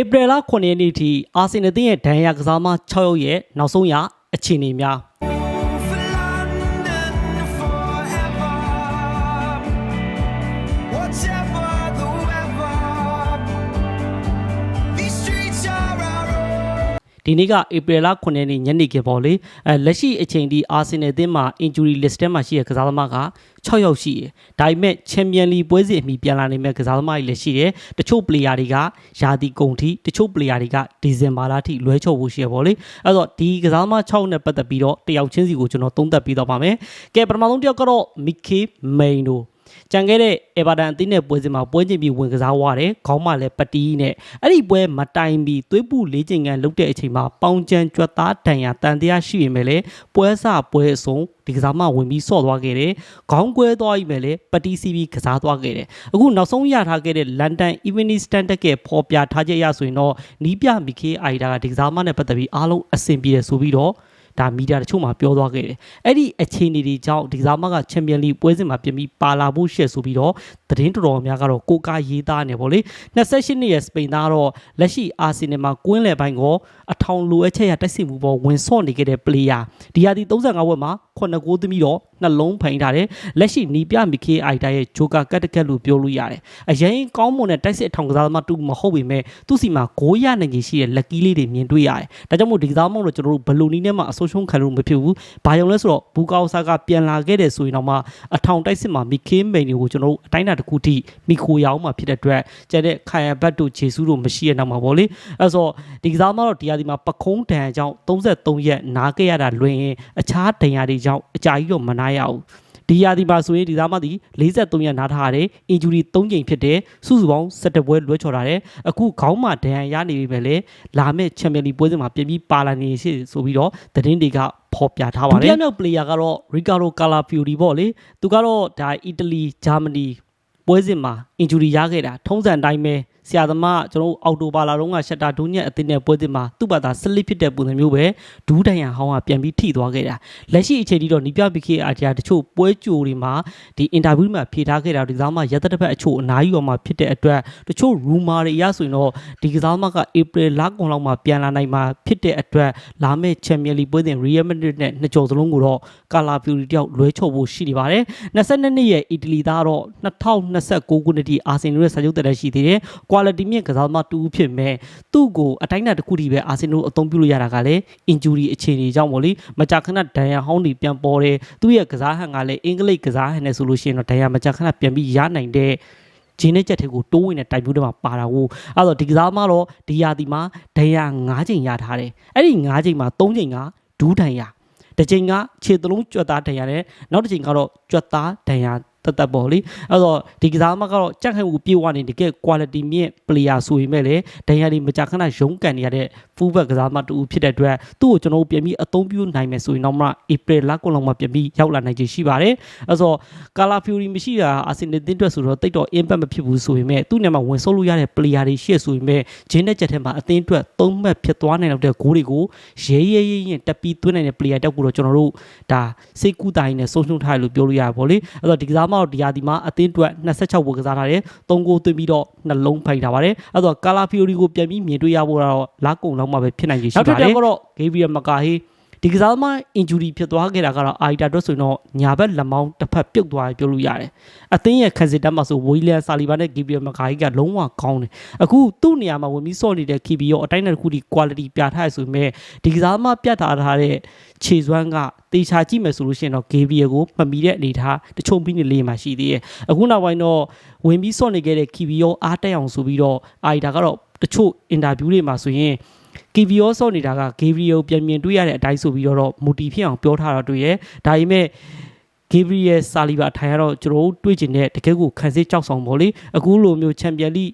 ဧပြီလ9ရက်နေ့ထိအာဆင်နယ်ရဲ့ဒဏ်ရာကစားမ6ယောက်ရဲ့နောက်ဆုံးရအခြေအနေများ ဒီနေ့ကဧပြီလ9ရက်နေ့ညနေခင်းပေါ့လေအဲလက်ရှိအချိန်ထိအာဆင်နယ်အသင်းမှာ injury list ထဲမှာရှိတဲ့ကစားသမားက6ယောက်ရှိတယ်။ဒါပေမဲ့ချန်ပီယံလီပွဲစဉ်အမီပြန်လာနိုင်မဲ့ကစားသမားတွေလည်းရှိတယ်။တချို့ player တွေကယာတီကုန်ထိတချို့ player တွေကဒီဇင်ဘာလထိလွဲချော်ဖို့ရှိရပေါ့လေ။အဲ့တော့ဒီကစားသမား6နဲ့ပတ်သက်ပြီးတော့တယောက်ချင်းစီကိုကျွန်တော်သုံးသပ်ပြီးတော့ပါမယ်။ကဲပထမဆုံးတစ်ယောက်ကတော့မီကေမိန်တို့ ကြံခဲ့တဲ့အေဗာတန်အသင်းနဲ့ပွဲစဉ်မှာပွဲချင်းပြီးဝင်ကစားသွားတယ်ခေါင်းမှာလည်းပတီးနဲ့အဲ့ဒီပွဲမတိုင်ပြီးသွေးပူလေးချိန်ကန်လုတ်တဲ့အချိန်မှာပေါင်ချန်ကြွက်သားတန်ရာတန်တရားရှိပေမဲ့လည်းပွဲစပွဲအစုံဒီကစားမဝင်ပြီးဆော့သွားခဲ့တယ်ခေါင်းကွဲသွားပြီမဲ့လည်းပတီးစီပြီးကစားသွားခဲ့တယ်အခုနောက်ဆုံးရထားခဲ့တဲ့လန်ဒန် Evening Standard ကပေါ်ပြထားချက်ရဆိုရင်တော့နီးပြမီခေအိုင်ဒါကဒီကစားမနဲ့ပတ်သက်ပြီးအားလုံးအဆင်ပြေတယ်ဆိုပြီးတော့ ဒါမီဒီယာတချို့မှာပြောသွားခဲ့တယ်။အဲ့ဒီအခြေအနေတွေကြောင့်ဒီကစားမကချန်ပီယံလိပွဲစဉ်မှာပြင်ပြီးပါလာဖို့ရှက်ဆိုပြီးတော့သတင်းတော်တော်များကတော့ကိုကာရေးသားနေဗောလေ28နှစ်ရဲ့စပိန်သားတော့လက်ရှိအာဆင်နယ်မှာကွင်းလယ်ပိုင်းကိုအထောင်လိုအပ်ချက်ရတိုက်စစ်မှုပေါ်ဝင်ဆော့နေခဲ့တဲ့ player ဒီဟာဒီ35ဝက်မှာ9ဂိုးသမီးတော့နှလုံးဖိန်ထားတယ်လက်ရှိနီးပြမီခေအိုက်တာရဲ့ဂျိုကာကတ်တကက်လို့ပြောလို့ရတယ်အရင်ကောင်းမွန်တဲ့တိုက်စစ်အထောင်ကစားသမားတူမဟုတ်ပေမဲ့သူ့စီမှာဂိုးရနိုင်ကြီးရှိတဲ့လက်ကီးလေးတွေမြင်တွေ့ရတယ်ဒါကြောင့်မို့ဒီကစားမောင်တော့ကျွန်တော်တို့ဘလူနီနဲ့မှအဆိုးရှုံးခံလို့မဖြစ်ဘူးဘာကြောင့်လဲဆိုတော့ဘူကာအိုဆာကပြန်လာခဲ့တယ်ဆိုရင်တော့မှအထောင်တိုက်စစ်မှာမီခေမိန်တွေကိုကျွန်တော်တို့အတိုင်းအတာတစ်ခုထိမိခိုရောင်းမှာဖြစ်တဲ့အတွက်ကျတဲ့ခိုင်ယဘတ်တို့ဂျေဆူးတို့မရှိရနောက်မှာပေါ့လေအဲဆိုဒီကစားမောင်တော့ဒီဟာဒီမှာပခုံးတန်အကြောင်း33ရက်နားခဲ့ရတာလွင်ရင်အခြားဒဏ်ရာတွေကြောင့်အကြာကြီးတော့မနာရဘူး ဒီရာဒီမှာဆိုရင်ဒီသားမသည်43ရက်နားထားရတယ်အင်ဂျူရီ3ကြိမ်ဖြစ်တယ်စုစုပေါင်း17ပွဲလွှဲချော်ထားတယ်အခုခေါင်းမှာဒဏ်ရာရနေပြီပဲလေလာမယ့်ချန်ပီယံလီပွဲစဉ်မှာပြင်ပြီးပါလာနေရှိဆိုပြီးတော့သတင်းတွေကဖော်ပြထားပါတယ်ဒုတိယမြောက် player ကတော့ Ricardo Calafiori ပေါ့လေသူကတော့ဒါအီတလီဂျာမနီပွဲစဉ်မှာအင်ဂျူရီရခဲ့တာထုံးစံအတိုင်းပဲ ဆရာသမားကျွန်တော်တို့အော်တိုဘာလာတုန်းကရှက်တာဒူးညက်အသင်းနဲ့ပွဲစဉ်မှာသူ့ဘာသာစလစ်ဖြစ်တဲ့ပုံစံမျိုးပဲဒူးတန်ရဟောင်းကပြန်ပြီးထိသွားခဲ့တာလက်ရှိအချိန်ထိတော့နီးပြပီကေအာဂျာတချို့ပွဲကြိုတွေမှာဒီအင်တာဗျူးမှာဖြေထားခဲ့တာဒီကစားမရက်သက်တစ်ဖက်အချို့အနားယူအောင်မှာဖြစ်တဲ့အတွက်တချို့ rumor တွေအရဆိုရင်တော့ဒီကစားမကဧပြီလကုန်လောက်မှာပြန်လာနိုင်မှာဖြစ်တဲ့အတွက်လာမယ့်ချန်ပီယံလီပွဲစဉ် Real Madrid နဲ့နှစ်ကြော်စလုံးကိုတော့ကာလာဖျူရီတယောက်လွဲချော်ဖို့ရှိနေပါတယ်22နှစ်ရဲ့အီတလီသားတော့2029ခုနှစ်ထိအာဆင်နယ်ရဲ့စာချုပ်တက်ရှိသေးတယ် quality မြင့်ကစားသမားတူဖြစ်မဲ့သူ့ကိုအတိုင်းအတာတစ်ခုတည်းပဲအာဆင်နယ်အသုံးပြုလို့ရတာကလည်း injury အခြေအနေကြောင့်ပေါ့လေမကြာခဏဒဏ်ရာဟောင်းတွေပြန်ပေါ်တယ်သူ့ရဲ့ကစားဟန်ကလည်းအင်္ဂလိပ်ကစားဟန်နဲ့ဆိုလို့ရှိရင်တော့ဒဏ်ရာမကြာခဏပြန်ပြီးရနိုင်တဲ့ဂျင်းနဲ့ချက်တွေကိုတိုးဝင်တဲ့တိုက်ဘူးတွေမှာပါတာကိုအဲ့တော့ဒီကစားမတော့ဒီယာတီမှာဒဏ်ရာ၅ချိန်ရထားတယ်အဲ့ဒီ၅ချိန်မှာ၃ချိန်ကဒူးဒဏ်ရာတစ်ချိန်ကခြေသလုံးကြွက်သားဒဏ်ရာနဲ့နောက်တစ်ချိန်ကတော့ကြွက်သားဒဏ်ရာ တတ်တတ်ပေါ့လေအဲ့တော့ဒီကစားမကတော့ကြက်ခိုင်မှုပြေဝနေတကယ် quality မြင့် player ဆိုရင်မဲ့လေဒဏ်ရာတွေမကြာခဏရုံးကန်နေရတဲ့ full back ကစားမတူဖြစ်တဲ့အတွက်သူ့ကိုကျွန်တော်တို့ပြန်ပြီးအသုံးပြုနိုင်မယ်ဆိုရင်တော့မှ April လကုန်လောက်မှပြန်ပြီးရောက်လာနိုင်ခြေရှိပါတယ်အဲ့တော့ Cala Fury မရှိတာ Arsenal တင်းတွက်ဆိုတော့တိတ်တော့ impact မဖြစ်ဘူးဆိုရင်မဲ့သူ့နေမှာဝင်ဆုပ်လို့ရတဲ့ player တွေရှိရဆိုရင်မဲ့ဂျင်းတဲ့ချက်ထဲမှာအသင်းအတွက်သုံးမှတ်ဖြစ်သွားနိုင်တော့တဲ့ဂိုးတွေကိုရဲရဲရဲရင်တက်ပြီးသွင်းနိုင်တဲ့ player တောက်ကိုတော့ကျွန်တော်တို့ဒါစိတ်ကူးတိုင်းနဲ့ဆုံးရှုံးထားရလို့ပြောလို့ရပါဗောလေအဲ့တော့ဒီကစားမတော့ဒီဟာဒီမှာအသင်းအတွက်26ဝယ်ကစားထားတယ်3ဂိုးသွင်းပြီးတော့နှလုံးဖိုက်ထားပါတယ်အဲ့တော့ Cala Fury ကိုပြန်ပြီးမြင်တွေ့ရဖို့တော့လာကုန်လောက်မှပဲဖြစ်နိုင်ခြေရှိပါတယ်နောက်တစ်ခါကတော့ Gabriel Macahe ဒီကစားသမား injury ဖြစ်သွားခဲ့တာကတော့အာရီတာတို့ဆိုရင်တော့ညာဘက်လက်မောင်းတစ်ဖက်ပြုတ်သွားတယ်ပြောလို့ရတယ်။အသင်းရဲ့ခံစစ်တမ်းမှာဆိုဝီလီယံဆာလီဘာနဲ့ဂီဘီယယ်မကာကြီးကလုံးဝကောင်းတယ်။အခုသူ့နေရာမှာဝင်ပြီးစော့နေတဲ့ KB ရောအတိုင်းတစ်ခုဒီ quality ပြထားရဆိုပေမဲ့ဒီကစားသမားပြတ်ထားထားတဲ့ခြေစွမ်းကတေချာကြည့်မယ်ဆိုလို့ရှိရင်တော့ဂေဘီယယ်ကိုမမီတဲ့အနေထားတချို့ပြီးနေလေးမှရှိသေးတယ်။အခုနောက်ပိုင်းတော့ဝင်ပြီးစော့နေခဲ့တဲ့ KB ရောအားတက်အောင်ဆိုပြီးတော့အာရီတာကတော့တချို့ interview တွေမှာဆိုရင် KVO ဆော့နေတာက Gabriel ပြန်မြင်တွေ့ရတဲ့အတိုင်းဆိုပြီးတော့မူတီဖြစ်အောင်ပြောထားတော့တွေ့ရဲဒါပေမဲ့ Gabriel Saliba ထိုင်ရတော့ကျွန်တော်တို့တွေ့ကျင်တဲ့တကယ်ကိုခံစစ်ကြောက်ဆောင်ပေါ့လေအခုလိုမျိုးချန်ပီယံလိ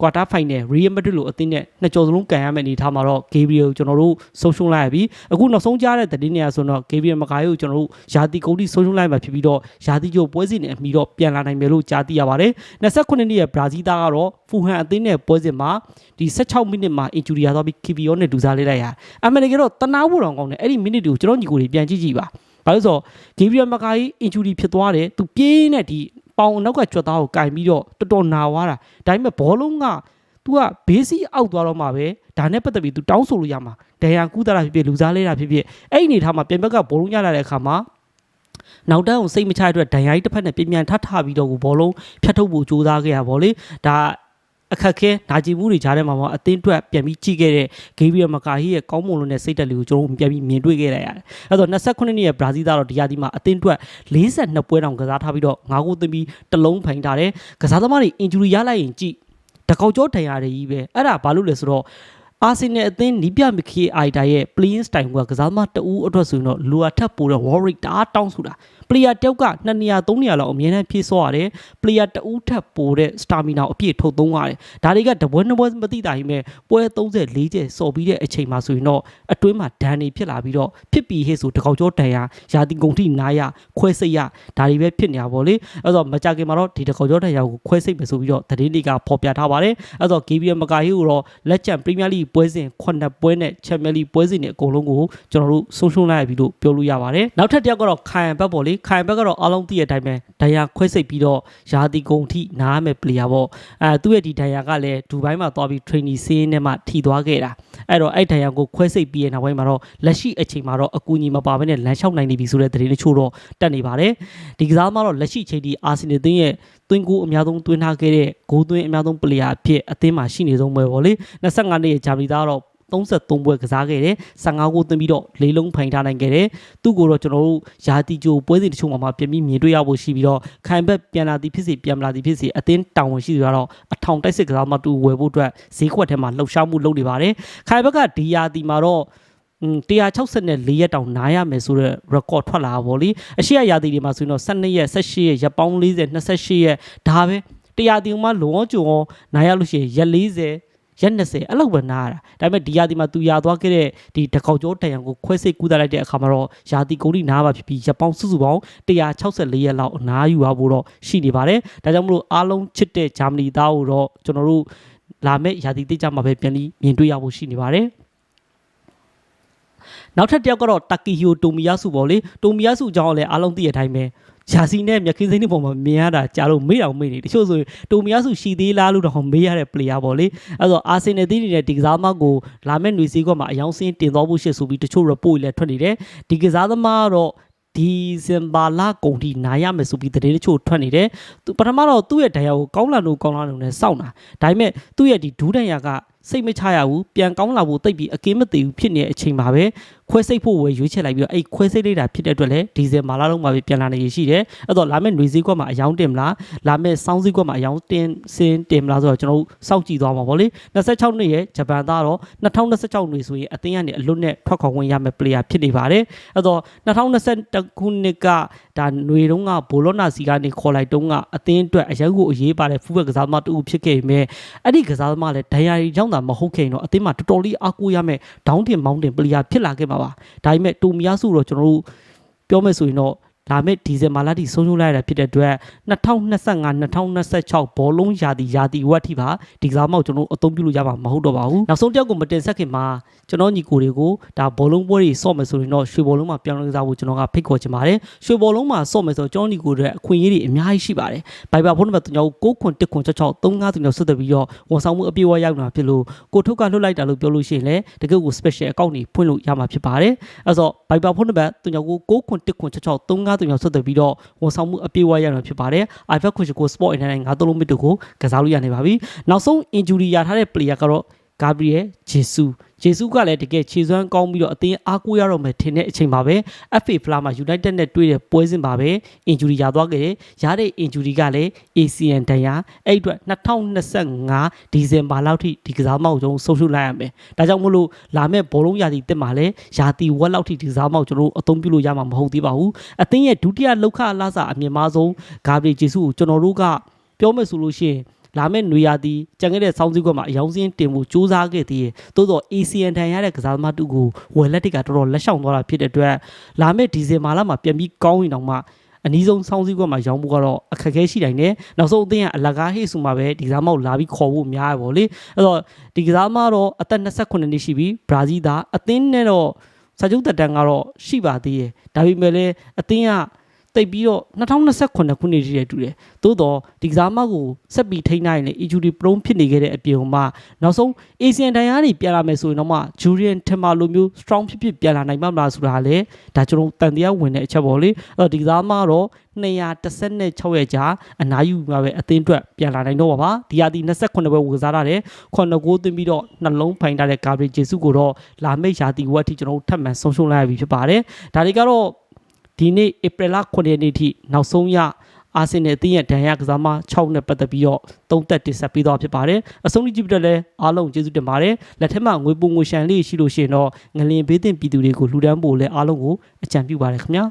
ကွာတာဖိုင်နယ် Real Madrid လိုအသင်းနဲ့နှစ်ကြော်စလုံးကန်ရမယ့်အနေထားမှာတော့ Gabriel ကျွန်တော်တို့ဆုံးရှုံးလိုက်ရပြီအခုနောက်ဆုံးကြားတဲ့သတင်းတွေကဆိုတော့ Gabriel မကာယိုကျွန်တော်တို့ယာတီကုန်တီဆုံးရှုံးလိုက်မှာဖြစ်ပြီးတော့ယာတီကျိုးပွဲစဉ်နဲ့အမီတော့ပြန်လာနိုင်မယ်လို့ကြားသိရပါတယ်29နှစ်ရဲ့ဘရာဇီးသားကတော့ဖူဟန်အသင်းနဲ့ပွဲစဉ်မှာဒီ16မိနစ်မှာ injury ရသွားပြီး KPO နဲ့ဒူစားလေးလိုက်ရအမေရိကန်တော့တနာဖို့တောင်ကောင်းတယ်အဲ့ဒီမိနစ်တွေကိုကျွန်တော်ညီကိုတွေပြန်ကြည့်ကြည့်ပါဘာလို့ဆိုတော့ Gabriel မကာယိ injury ဖြစ်သွားတယ်သူပြေးနေဒီ ပေါင်နောက်ကကြွက်သားကိုကင်ပြီးတော့တော်တော်နာသွားတာဒါပေမဲ့ဘောလုံးက तू ကဘေးစီအောက်သွားတော့မှပဲဒါနဲ့ပတ်သက်ပြီး तू တောင်းဆိုလို့ရမှာဒဏ်ရာကူးတာဖြစ်ဖြစ်လူစားလဲတာဖြစ်ဖြစ်အဲ့ဒီအနေထားမှာပြန်ဘက်ကဘောလုံးရလာတဲ့အခါမှာနောက်တန်းကိုစိတ်မချတဲ့အတွက်ဒဏ်ရာကြီးတစ်ဖက်နဲ့ပြင်ပြန်ထပ်ထပြီးတော့ကိုဘောလုံးဖြတ်ထုတ်ဖို့ကြိုးစားခဲ့ရပါဘောလေဒါ အခက်ခဲနာကျင်မှုတွေကြားထဲမှာမှအသင်းအတွက်ပြန်ပြီးကြည့်ခဲ့တဲ့ဂေးဗီယယ်မကာဟီရဲ့ကောင်းမွန်လို့တဲ့စိတ်တက်လေးကိုကျွန်တော်တို့ပြန်ပြီးမြင်တွေ့ခဲ့ရရတယ်။အဲ့တော့29နှစ်ရဲ့ဘရာဇီးသားတော့ဒီရာသီမှာအသင်းအတွက်42ပွဲတောင်ကစားထားပြီးတော့9ဂိုးသွင်းပြီးတစ်လုံးဖိုင်ထားတယ်။ကစားသမားတွေ injury ရလိုက်ရင်ကြည့်တကောက်ကျောဒဏ်ရာတွေကြီးပဲအဲ့ဒါဘာလို့လဲဆိုတော့အာဆင်နယ်အသင်းနီးပြမခေအိုက်တာရဲ့ playing style ကကစားသမားတဦးအတွက်ဆိုရင်တော့လူအထက်ပိုတဲ့ Warwick တအားတောင်းဆိုတာ player တယောက်က2နေရာ3နေရာလောက်အမြဲတမ်းဖြည့်ဆော့ရတယ် player တဦးထက်ပိုတဲ့ stamina ကိုအပြည့်ထုတ်သုံးရတယ်ဒါတွေကတပွဲနှစ်ပွဲမသိတာကြီးမဲ့ပွဲ34ကျစော်ပြီးတဲ့အချိန်မှာဆိုရင်တော့အတွင်းမှာဒဏ်တွေဖြစ်လာပြီးတော့ဖြစ်ပြီးဟေ့ဆိုတကောက်ကျောဒဏ်ရာရာသီကုန်ထိနာရခွဲစိတ်ရဒါတွေပဲဖြစ်နေတာပေါ့လေအဲ့တော့မကြခင်မှာတော့ဒီတကောက်ကျောဒဏ်ရာကိုခွဲစိတ်မယ်ဆိုပြီးတော့သတင်းတွေကဖော်ပြထားပါတယ်အဲ့တော့ KBM မကာဟီကိုတော့လက်ချန် Premier League ပွဲစဉ်9ပွဲနဲ့ Champions League ပွဲစဉ်တွေအကုန်လုံးကိုကျွန်တော်တို့ဆုံးရှုံးလိုက်ပြီလို့ပြောလို့ရပါတယ်နောက်ထပ်တစ်ယောက်ကတော့ခိုင်ဘက်ပေါ့လေခိုင်ဘက်ကတော့အားလုံးသိတဲ့အတိုင်းပဲဒဏ်ရာခွဲစိတ်ပြီးတော့ရာသီကုန်ထိနားမယ် player ပေါ့အဲသူ့ရဲ့ဒီဒဏ်ရာကလည်းဒူဘိုင်းမှာသွားပြီး training ဆေးနဲ့မှထိသွားခဲ့တာအဲ့တော့အဲ့ဒဏ်ရာကိုခွဲစိတ်ပြီးရဲ့နောက်ပိုင်းမှာတော့လက်ရှိအချိန်မှာတော့အကူအညီမပါဘဲနဲ့လမ်းလျှောက်နိုင်နေပြီဆိုတဲ့သတင်းတချို့တော့တက်နေပါတယ်ဒီကစားသမားတော့လက်ရှိအချိန်ဒီအာဆင်နယ်သင်းရဲ့သွင်းကိုအများဆုံးသွင်းထားခဲ့တဲ့ဂိုးသွင်းအများဆုံး player အဖြစ်အသင်းမှာရှိနေဆုံးပဲပေါ့လေ25နှစ်ရဲ့ဂျာမနီသားတော့ 33ပွဲကစားခဲ့တယ်15ဂိုးသွင်းပြီးတော့လေးလုံးဖိုင်ထားနိုင်ခဲ့တယ်သူ့ကိုတော့ကျွန်တော်တို့ယာတီဂျိုပွဲစဉ်တချို့မှာမှပြန်ပြီးမြင်တွေ့ရဖို့ရှိပြီးတော့ခိုင်ဘက်ပြန်လာသည်ဖြစ်စေပြန်မလာသည်ဖြစ်စေအသင်းတာဝန်ရှိသူကတော့အထောင်တိုက်စစ်ကစားမတူဝယ်ဖို့အတွက်ဈေးခွက်ထဲမှာလှုပ်ရှားမှုလုပ်နေပါတယ်ခိုင်ဘက်ကဒီယာတီမှာတော့อืม164ရက်တောင်နားရမယ်ဆိုတော့ record ထွက်လာတာဗောလေအရှိရရာသီတွေမှာဆိုရင်တော့12ရက်18ရက်ရက်ပေါင်း40 28ရက်ဒါပဲတရားတီမှာလုံးဝကြုံအောင်နားရလို့ရှိရင်ရက်40 ရက်20အဲ့လောက်ပဲနားရတာဒါပေမဲ့ဒီရာသီမှာသူရာသွားခဲ့တဲ့ဒီတကောက်ကျောတန်ရန်ကိုခွဲစိတ်ကူးသားလိုက်တဲ့အခါမှာတော့ရာသီကုန်တိနားပါဖြစ်ပြီးရက်ပေါင်းစုစုပေါင်း164ရက်လောက်အနားယူရဖို့တော့ရှိနေပါတယ်ဒါကြောင့်မလို့အားလုံးချစ်တဲ့ဂျာမနီသားကိုတော့ကျွန်တော်တို့လာမယ့်ရာသီတိကျမှာပဲပြန်ပြီးမြင်တွေ့ရဖို့ရှိနေပါတယ်နောက်ထပ်တစ်ယောက်ကတော့တာကီဟီယိုတိုမီယာစုပေါ့လေတိုမီယာစုအကြောင်းလည်းအားလုံးသိတဲ့အတိုင်းပဲ ဂျာစီနဲ့မြက်ခင်းစိမ့်တဲ့ပုံမှာမြင်ရတာကြားလို့မေ့အောင်မေ့နေတချို့ဆိုရင်တိုမီယာစုရှီသေးလားလို့တော့မေးရတဲ့ player ပေါ့လေအဲ့တော့အာဆင်နယ်တီးနေတဲ့ဒီကစားသမားကိုလာမယ့်ຫນွေစည်းကွက်မှာအယောင်စင်းတင်သွားဖို့ရှေ့ဆိုပြီးတချို့ report တွေလည်းထွက်နေတယ်ဒီကစားသမားကတော့ဒီဇင်ဘာလကုန်ထိနားရမယ်ဆိုပြီးသတင်းတချို့ထွက်နေတယ်သူပထမတော့သူ့ရဲ့ဒဏ်ရာကိုကောင်းလာလို့ကောင်းလာလို့နဲ့စောင့်တာဒါပေမဲ့သူ့ရဲ့ဒီဒူးဒဏ်ရာကစိတ်မချရဘူးပြန်ကောင်းလာဖို့တိတ်ပြီးအကင်းမသေးဘူးဖြစ်နေတဲ့အချိန်မှာပဲခွဲစိတ်ဖို့ဝယ်ရွေးချယ်လိုက်ပြီးတော့အဲ့ခွဲစိတ်လိုက်တာဖြစ်တဲ့အတွက်လည်းဒီဇယ်မာလာလုံးမှာပဲပြန်လာနေရရှိတယ်အဲ့တော့လာမယ့်ຫນွေစည်းကွက်မှာအယောင်တင်မလားလာမယ့်စောင်းစည်းကွက်မှာအယောင်တင်စင်းတင်မလားဆိုတော့ကျွန်တော်တို့စောင့်ကြည့်သွားမှာပေါ့လေ26နှစ်ရဲ့ဂျပန်သားတော့2026နှစ်ဆိုရင်အသင်းကနေအလွတ်နဲ့ထွက်ခွာဝင်ရမယ့် player ဖြစ်နေပါတယ်အဲ့တော့2021ခုနှစ်ကဒါຫນွေတုန်းကဘိုလောနာစီကနေခေါ်လိုက်တုန်းကအသင်းအတွက်အရက်ကိုအရေးပါတဲ့ဖူးဘက်ကစားသမားတူဖြစ်ခဲ့ပေမဲ့အဲ့ဒီကစားသမားလည်းဒဏ်ရာရီကြောင့်သာမဟုတ်ခင်တော့အသင်းမှာတော်တော်လေးအားကိုးရမယ့်ဒေါင်းတင်မောင်းတင် player ဖြစ်လာခဲ့မှာ ပါဒါပေမဲ့တူမီယာစုတော့ကျွန်တော်တို့ပြောမယ်ဆိုရင်တော့ လာမယ့်ဒီဇင်ဘာလထိဆုံးရှုံးလိုက်ရတာဖြစ်တဲ့အတွက်2025-2026ဘောလုံးရာသီရာသီဝက်ထိပါဒီကစားမောက်ကျွန်တော်အသုံးပြုလို့ရမှာမဟုတ်တော့ပါဘူးနောက်ဆုံးတစ်ယောက်ကိုမတင်ဆက်ခင်မှာကျွန်တော်ညီကိုတွေကိုဒါဘောလုံးပွဲတွေဆော့မယ်ဆိုရင်တော့ရွှေဘောလုံးမှာပြောင်းလဲစားဖို့ကျွန်တော်ကဖိတ်ခေါ်ချင်ပါတယ်ရွှေဘောလုံးမှာဆော့မယ်ဆိုတော့ကျွန်တော်ညီကိုတွေအခွင့်အရေးတွေအများကြီးရှိပါတယ်ဘိုင်ဘာဖုန်းနံပါတ်3969163539ဆက်သွယ်ပြီးတော့ဝန်ဆောင်မှုအပြည့်အဝရောက်နေတာဖြစ်လို့ကိုထုတ်ကလွှတ်လိုက်တာလို့ပြောလို့ရှိရင်လည်းတကယ့်ကို special account တွေဖွင့်လို့ရမှာဖြစ်ပါတယ်အဲဆိုဘိုင်ဘာဖုန်းနံပါတ်3969163539သူမျိုးဆက်သွယ်ပြီးတော့ဝန်ဆောင်မှုအပြည့်အဝရောက်နေတာဖြစ်ပါတယ် iPad ခွန်ကို Sport Internet ငါသုံးလုံးမစ်တို့ကိုကစားလို့ရနေပါပြီနောက်ဆုံး injury ရထားတဲ့ player ကတော့ Gabriel Jesus ဂျေဆုကလည်းတကယ်ခြေစွမ်းကောင်းပြီးတော့အသင်းအားကိုးရတော့မယ်ထင်တဲ့အချိန်မှာပဲ FA ဖလားမှာ United နဲ့တွေ့တဲ့ပွဲစဉ်မှာပဲ injury ရသွားခဲ့တယ်။ရတဲ့ injury ကလည်း ACN တန်ရာအဲ့အတွက်2025ဒီဇင်ဘာလောက်ထိဒီကစားမောက်ကျုံဆုံးရှုံးလိုက်ရမယ်။ဒါကြောင့်မို့လို့လာမယ့်ဘောလုံးရာသီတက်မှာလည်းရာသီဝက်လောက်ထိဒီကစားမောက်ကျွန်တော်တို့အသုံးပြုလို့ရမှာမဟုတ်သေးပါဘူး။အသင်းရဲ့ဒုတိယလောက်ခအလားစာအမြင့်မားဆုံးဂါဘရီဂျေဆုကိုကျွန်တော်တို့ကပြောမယ်ဆိုလို့ရှိရင် လာမယ့်နွေရာသီကြံခဲ့တဲ့စောင်းစည်းကွက်မှာအယောင်စင်းတင်မှုစူးစမ်းခဲ့သေးတယ်။သို့တော့ ACN ထန်ရတဲ့ကစားသမားတူကိုဝယ်လက်တစ်ကတော်တော်လက်ရှောင်သွားတာဖြစ်တဲ့အတွက်လာမယ့်ဒီဇင်ဘာလမှာပြန်ပြီးကောင်းရင်တော့မှအနည်းဆုံးစောင်းစည်းကွက်မှာရောင်းမှုကတော့အခက်အခဲရှိနိုင်တယ်။နောက်ဆုံးအသင်းကအလကားဟေ့ဆိုမှပဲဒီကစားမောက်လာပြီးခေါ်ဖို့များရပါလေ။အဲ့တော့ဒီကစားမတော့အသက်28နှစ်ရှိပြီဘရာဇီးသားအသင်းနဲ့တော့စာချုပ်တက်တန်းကတော့ရှိပါသေးတယ်။ဒါပေမဲ့လည်းအသင်းက တိတ်ပြီးတော့2029ခုနှစ်တည်းတည်းတူတယ်သို့တော့ဒီကစားမကိုဆက်ပြီးထိန်းနိုင်လေ injury prone ဖြစ်နေခဲ့တဲ့အပြင်မှာနောက်ဆုံး Asian တန်ရာတွေပြန်လာမယ်ဆိုရင်တော့မှ Julian Timber လိုမျိုး strong ဖြစ်ဖြစ်ပြန်လာနိုင်မှာမလားဆိုတာလည်းဒါကျွန်တော်တန်တရားဝင်တဲ့အချက်ပေါ့လေအဲ့တော့ဒီကစားမတော့216ရက်ကြာအနားယူမှာပဲအသင်းအတွက်ပြန်လာနိုင်တော့ပါပါဒီဟာဒီ28ပဲဝယ်စားရတယ်ခုနှစ်ဂိုးသွင်းပြီးတော့နှလုံးဖိုင်ထားတဲ့ Gabriel Jesus ကိုတော့လာမိတ်ရာသီဝက်အထိကျွန်တော်တို့ထပ်မံဆုံးရှုံးလိုက်ရပြီဖြစ်ပါတယ်ဒါတွေကတော့ ဒီနေ့ဧပြီလ9ရက်နေ့ထိနောက်ဆုံးရအာဆင်နယ်အသင်းရဲ့ဒဏ်ရာကစားမ6နဲ့ပတ်သက်ပြီးတော့သုံးသက်တင်ဆက်ပေးတော့ဖြစ်ပါတယ်အဆုံးထိကြည့်ပြတဲ့လဲအားလုံးကျေးဇူးတင်ပါတယ်လက်ထက်မှာငွေပုံငွေရှန်လေးရှိလို့ရှိရင်တော့ငလင်ဘေးတင်ပြည်သူတွေကိုလှူဒန်းဖို့လဲအားလုံးကိုအကြံပြုပါတယ်ခင်ဗျာ